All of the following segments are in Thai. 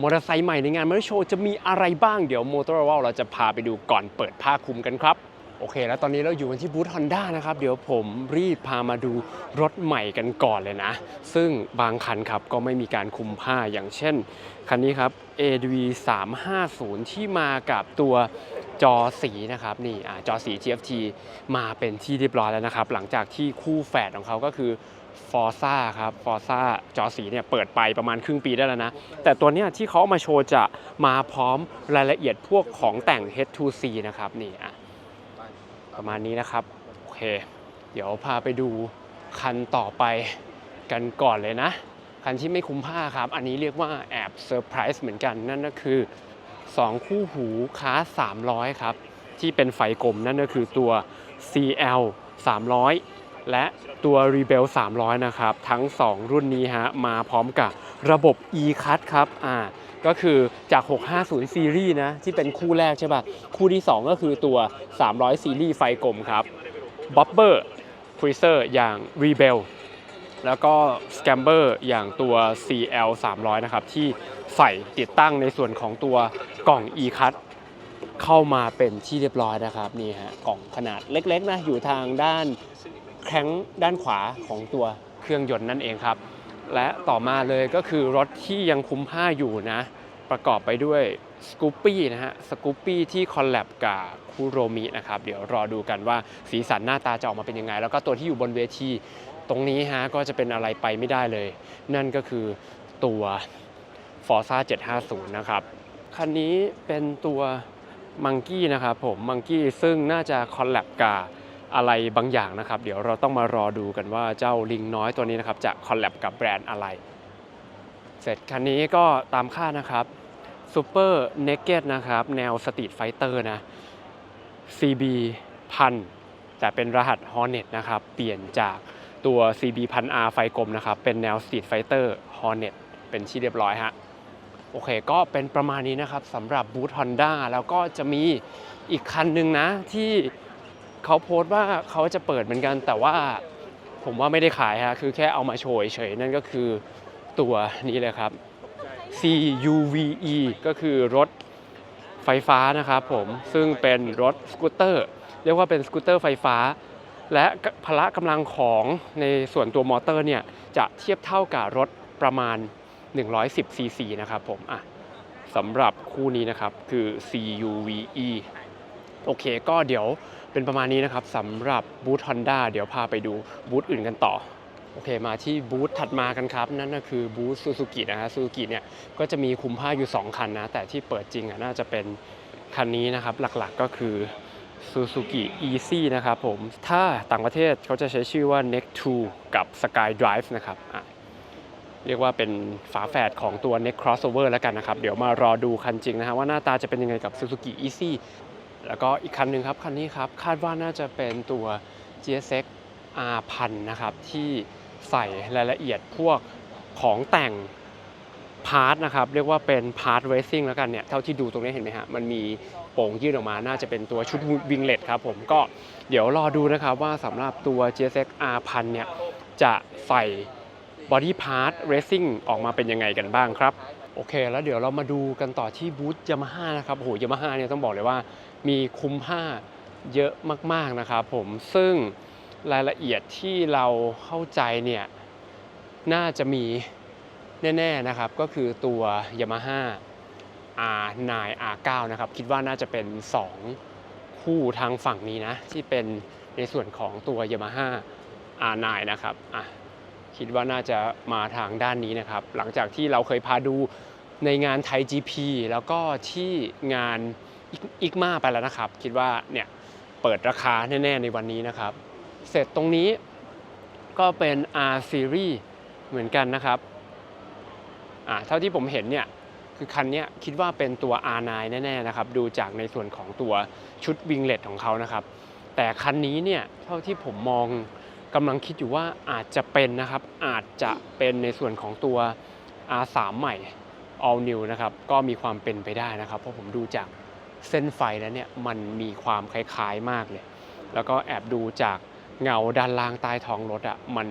มอเตอร์ไซค์ใหม่ในงานมอเตอร์โชว์จะมีอะไรบ้างเดี๋ยวมอเตอร์วอลเราจะพาไปดูก่อนเปิดผ้าคลุมกันครับ โอเค แล้วตอนนี้เราอยู่กันที่บูธ Honda นะครับ เดี๋ยวผมรีบพามาดูรถใหม่กันก่อนเลยนะ ซึ่งบางคันครับก็ไม่มีการคุมผ้าอย่างเช่น คันนี้ครับ ADV 350 ที่มากับตัวจอสีนะครับนี่อจอสี TFT มาเป็นที่เรียบร้อยแล้วนะครับ หลังจากที่คู่แฝดของเขาก็คือ Forza ครับ Forza จอสีเนี่ยเปิดไปประมาณครึ่งปีได้แล้วนะ แต่ตัวเนี้ยที่เขาเอามาโชว์จะมาพร้อมรายละเอียดพวกของแต่ง H2C นะครับนี่อะประมาณนี้นะครับ โอเค เดี๋ยวพาไปดูคันต่อไปกันก่อนเลยนะ คันที่ไม่คุ้มผ้าครับ อันนี้เรียกว่าแอบเซอร์ไพรส์เหมือนกันนั่นก็คือ 2 คู่หูค้า 300 ครับ ที่เป็นไฟกลมนั่นก็คือตัว CL 300 และตัว Rebel 300 นะครับ ทั้ง 2 รุ่นนี้ฮะมาพร้อมกับระบบ e-cut ครับอ่าก็คือจาก 650 ซีรีส์นะ ที่เป็นคู่แรกใช่ป่ะ คู่ที่ 2 ก็คือตัว 300 ซีรีส์ไฟกลมครับ b o b b e r c r u i s e r อย่าง Rebel แล้วก็ Scamber อย่างตัว CL 300 นะครับ ที่ใส่ติดตั้งในส่วนของตัวกล่อง e-cut เข้ามาเป็นที่เรียบร้อยนะครับ นี่ฮะกล่องขนาดเล็กๆนะ อยู่ทางด้าน แข้งด้านขวาของตัวเครื่องยนต์นั่นเองครับ และต่อมาเลยก็คือรถที่ยังคุ้มค่าอยู่นะ ประกอบไปด้วยสกูปปี้นะฮะสกูปปี้ที่คอลแลบกับคูโรมินะครับ เดี๋ยวรอดูกันว่าสีสันหน้าตาจะออกมาเป็นยังไง แล้วก็ตัวที่อยู่บนเวทีตรงนี้ฮะก็จะเป็นอะไรไปไม่ได้เลย นั่นก็คือตัว Forza 750 นะครับ คันนี้เป็นตัวมังกี้นะครับผมมังกี้ซึ่งน่าจะคอลแลบกับ อะไรบางอย่างนะครับ เดี๋ยวเราต้องมารอดูกันว่าเจ้าลิงน้อยตัวนี้นะครับจะคอลแลบกับแบรนด์อะไร เสร็จคันนี้ก็ตามคาดนะครับ Super Naked นะครับ แนวสตรีทไฟเตอร์นะ CB พันแต่เป็นรหัส Hornet นะครับ เปลี่ยนจากตัว CB พัน R ไฟกลมนะครับ เป็นแนว Street Fighter Hornet เป็นที่เรียบร้อยฮะ โอเค ก็เป็นประมาณนี้นะครับสำหรับบูธ Honda แล้วก็จะมีอีกคันหนึ่งนะที่ เขาโพสต์ว่าเขาจะเปิดเหมือนกันแต่ว่าผมว่าไม่ได้ขายฮะคือแค่เอามาโชว์เฉยนั่นก็คือตัวนี้เลยครับ CUVE ก็คือรถไฟฟ้านะครับผมซึ่งเป็นรถสกูตเตอร์ เรียกว่าเป็นสกูตเตอร์ไฟฟ้า และพละกำลังของในส่วนตัวมอเตอร์เนี่ยจะเทียบเท่ากับรถประมาณ 110 cc นะครับผมอะสำหรับคู่นี้นะครับคือ CUVE โอเค ก็เดี๋ยวเป็นประมาณนี้นะครับสำหรับบูธ Honda เดี๋ยวพาไปดูบูธอื่นกันต่อโอเค มาที่บูธถัดมากันครับ นั่นก็คือบูธซูซูกินะฮะซูซูกิเนี่ยก็จะมีคุมผ้าอยู่ 2 คันนะ แต่ที่เปิดจริงอะน่าจะเป็นคันนี้นะครับ หลักๆก็คือ Suzuki Easy นะครับผม ถ้าต่างประเทศเขาจะใช้ชื่อว่า Next 2กับ Sky Drive นะครับเรียกว่าเป็นฝาแฝดของตัว Next Crossover แล้วกันนะครับ เดี๋ยวมารอดูคันจริงนะฮะว่าหน้าตาจะเป็นยังไงกับ Suzuki Easy แล้วก็อีกคันหนึ่งครับ คันนี้ครับ คาดว่าน่าจะเป็นตัว GSX R1000 นะครับ ที่ใส่รายละเอียดพวกของแต่งพาร์ทนะครับ เรียกว่าเป็นพาร์ทเรซิ่งแล้วกันเนี่ย เท่าที่ดูตรงนี้เห็นไหมฮะ มันมีโป่งยื่นออกมา น่าจะเป็นตัวชุดวิงเลตครับผม ก็เดี๋ยวรอดูนะครับว่าสำหรับตัว GSX R1000 เนี่ย จะใส่บอดี้พาร์ทเรซิ่งออกมาเป็นยังไงกันบ้างครับ โอเค แล้วเดี๋ยวเรามาดูกันต่อที่บูธยามาฮ่านะครับโอ้โหยามาฮ่าเนี่ยต้องบอกเลยว่า มีคุ้มผ้าเยอะมากๆนะครับผมซึ่งรายละเอียดที่เราเข้าใจเนี่ยน่าจะมีแน่ๆนะครับ ก็คือตัว Yamaha R9 R9 นะครับ คิดว่าน่าจะเป็น 2 คู่ทางฝั่งนี้นะ ที่เป็นในส่วนของตัว Yamaha R9 นะครับอะ คิดว่าน่าจะมาทางด้านนี้นะครับ หลังจากที่เราเคยพาดูในงานไทย GP แล้วก็ที่งานอิกมาไปแล้วนะครับ คิดว่าเนี่ยเปิดราคาแน่ๆในวันนี้นะครับ เสร็จตรงนี้ก็เป็น R Series เหมือนกันนะครับอ่าเท่าที่ผมเห็นเนี่ยคือคันเนี้ยคิดว่าเป็นตัว R9 แน่ๆนะครับ ดูจากในส่วนของตัวชุดวิงเลตของเขานะครับ แต่คันนี้เนี่ยเท่าที่ผมมอง กำลังคิดอยู่ว่าอาจจะเป็นนะครับ อาจจะเป็นในส่วนของตัว R3 ใหม่ All New นะครับ ก็มีความเป็นไปได้นะครับ เพราะผมดูจากเส้นไฟแล้วเนี่ยมันมีความคล้ายๆมากเลย แล้วก็แอบดูจากเงาด้านล่างใต้ท้องรถอะมัน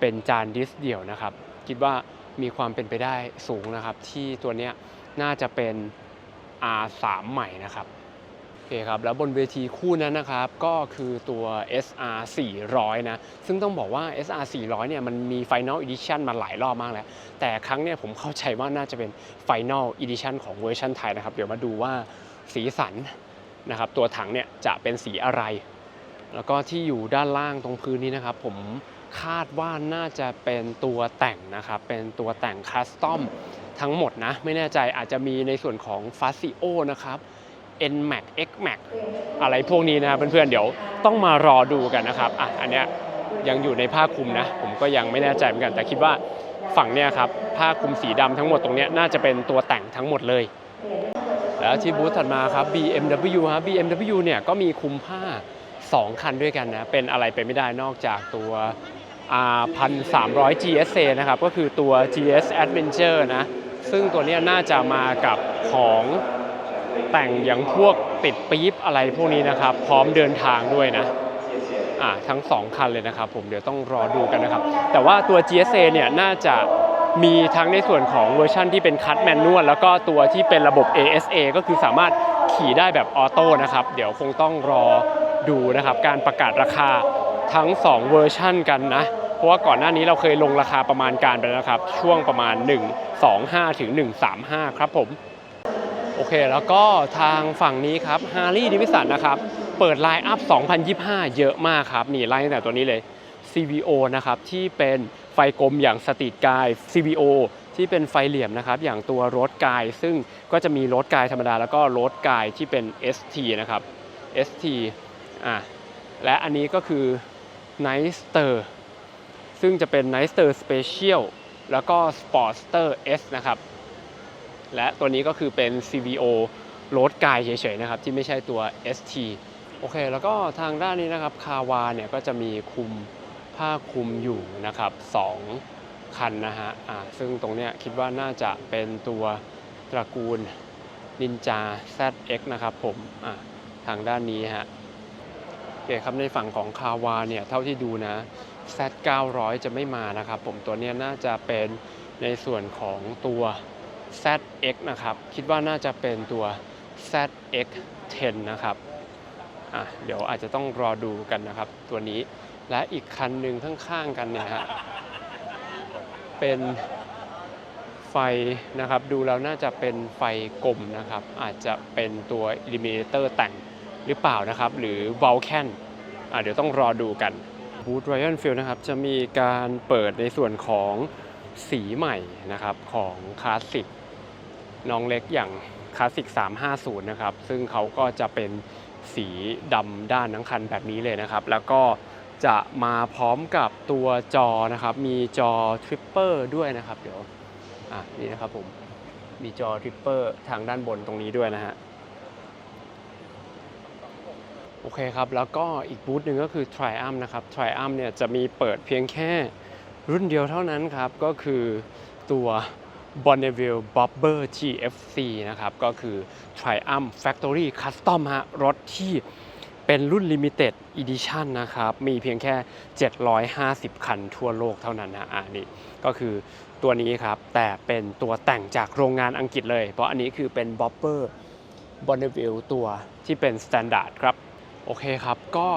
เป็นจานดิสเดี่ยวนะครับ คิดว่ามีความเป็นไปได้สูงนะครับ ที่ตัวเนี้ยน่าจะเป็น R3 ใหม่นะครับ อเคครับ แล้วบนเวทีคู่นั้นนะครับ ก็คือตัว SR 400 นะ ซึ่งต้องบอกว่า SR 400 เนี่ย มันมี Final Edition มาหลายรอบมากแล้ว แต่ครั้งเนี่ยผมเข้าใจว่าน่าจะเป็น Final Edition ของเวอร์ชันไทยนะครับ เดี๋ยวมาดูว่าสีสันนะครับ ตัวถังเนี่ย จะเป็นสีอะไร แล้วก็ที่อยู่ด้านล่างตรงพื้นนี้นะครับ ผมคาดว่าน่าจะเป็นตัวแต่งนะครับ เป็นตัวแต่งคัสตอมทั้งหมดนะ ไม่แน่ใจอาจจะมีในส่วนของ f a s i o นะครับ NMAX XMAX อะไรพวกนี้นะครับเพื่อนๆเดี๋ยวต้องมารอดูกันนะครับอะอันเนี้ยยังอยู่ในผ้าคลุมนะ ผมก็ยังไม่แน่ใจเหมือนกัน แต่คิดว่าฝั่งเนี้ยครับผ้าคลุมสีดำทั้งหมดตรงเนี้ยน่าจะเป็นตัวแต่งทั้งหมดเลย แล้วที่บูธถัดมาครับ BMW ครับ BMW เนี่ยก็มีคุมผ้า 2 คันด้วยกันนะเป็นอะไรไปไม่ได้นอกจากตัว R 1300 GSA นะครับก็คือตัว GS Adventure นะซึ่งตัวนี้น่าจะมากับของ แต่งอย่างพวกติดปี๊บอะไรพวกนี้นะครับ พร้อมเดินทางด้วยนะอ่าทั้ง 2 คันเลยนะครับ ผมเดี๋ยวต้องรอดูกันนะครับ แต่ว่าตัว GSA เนี่ยน่าจะมีทั้งในส่วนของเวอร์ชั่นที่เป็นคัตแมนนวลแล้วก็ตัวที่เป็นระบบ ASA ก็คือสามารถขี่ได้แบบออโต้นะครับ เดี๋ยวคงต้องรอดูนะครับ การประกาศราคาทั้ง 2 เวอร์ชั่นกันนะ เพราะว่าก่อนหน้านี้เราเคยลงราคาประมาณการไปแล้วครับ ช่วงประมาณ 125ถึง135 ครับผม โอเค แล้วก็ทางฝั่งนี้ครับ h a r l e y d a v i s o n นะครับ เปิดไลน์อัพ 2025 เยอะมากครับ นี่ไล่ตั้งแต่ตัวนี้เลย CVO นะครับ ที่เป็นไฟกลมอย่างสตรีทกาย CVO ที่เป็นไฟเหลี่ยมนะครับ อย่างตัวรถกาย ซึ่งก็จะมีรถกายธรรมดา แล้วก็รถกายที่เป็น ST นะครับ ST อะและอันนี้ก็คือ Nightster ซึ่งจะเป็น Nightster Special แล้วก็ Sportster S นะครับ และตัวนี้ก็คือเป็น CVO รถกายเฉยๆนะครับ ที่ไม่ใช่ตัว ST โอเค แล้วก็ทางด้านนี้นะครับคาวาเนี่ยก็จะมีคุมผ้าคลุมอยู่นะครับ2คันนะฮะอ่าซึ่งตรงเนี้ยคิดว่าน่าจะเป็นตัวตระกูล Ninja ZX นะครับผมอ่าทางด้านนี้ฮะโอเคครับในฝั่งของคาวาเนี่ยเท่าที่ดูนะ Z 900 จะไม่มานะครับผมตัวเนี้ยน่าจะเป็นในส่วนของตัว ZX นะครับ คิดว่าน่าจะเป็นตัว ZX 10 นะครับอะเดี๋ยวอาจจะต้องรอดูกันนะครับ ตัวนี้และอีกคันหนึ่งข้างๆกันเนี่ยฮะเป็นไฟนะครับ ดูแล้วน่าจะเป็นไฟกลมนะครับ อาจจะเป็นตัว Illuminator แต่งหรือเปล่านะครับ หรือ Vulcan อะเดี๋ยวต้องรอดูกันบูธ Royal Field นะครับ จะมีการเปิดในส่วนของสีใหม่นะครับของคลาสสิก น้องเล็กอย่างคลาสสิก350 นะครับ ซึ่งเขาก็จะเป็นสีดำด้านทั้งคันแบบนี้เลยนะครับ แล้วก็จะมาพร้อมกับตัวจอนะครับ มีจอทริปเปอร์ด้วยนะครับ เดี๋ยว อะ นี่นะครับผม มีจอทริปเปอร์ทางด้านบนตรงนี้ด้วยนะฮะ โอเคครับ แล้วก็อีกบูธหนึ่งก็คือ Triumph นะครับ Triumph เนี่ยจะมีเปิดเพียงแค่รุ่นเดียวเท่านั้นครับ ก็คือตัว Bonneville Bobber GFC นะครับ ก็คือ Triumph Factory Custom ฮะ รถที่เป็นรุ่น Limited Edition นะครับ มีเพียงแค่ 750 คันทั่วโลกเท่านั้นนะอ่านี่ก็คือตัวนี้ครับ แต่เป็นตัวแต่งจากโรงงานอังกฤษเลย เพราะอันนี้คือเป็น Bobber Bonneville ตัวที่เป็น Standard ครับ โอเคครับ ก็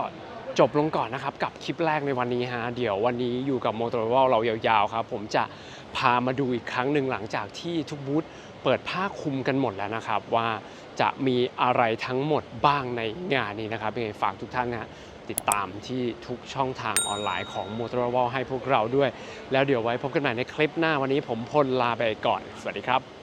จบลงก่อนนะครับ กับคลิปแรกในวันนี้ฮะเดี๋ยววันนี้อยู่กับ m o t o r o l เรายาวๆครับ ผมจะพามาดูอีกครั้งหนึ่งหลังจากที่ทุกบูธเปิดผ้าคลุมกันหมดแล้วนะครับ ว่าจะมีอะไรทั้งหมดบ้างในงานนี้นะครับยังไงฝากทุกท่านนะติดตามที่ทุกช่องทางออนไลน์ของ m o t o r o l ให้พวกเราด้วย แล้วเดี๋ยวไว้พบกันใหม่ในคลิปหน้าวันนี้ผมพลลาไปก่อน สวัสดีครับ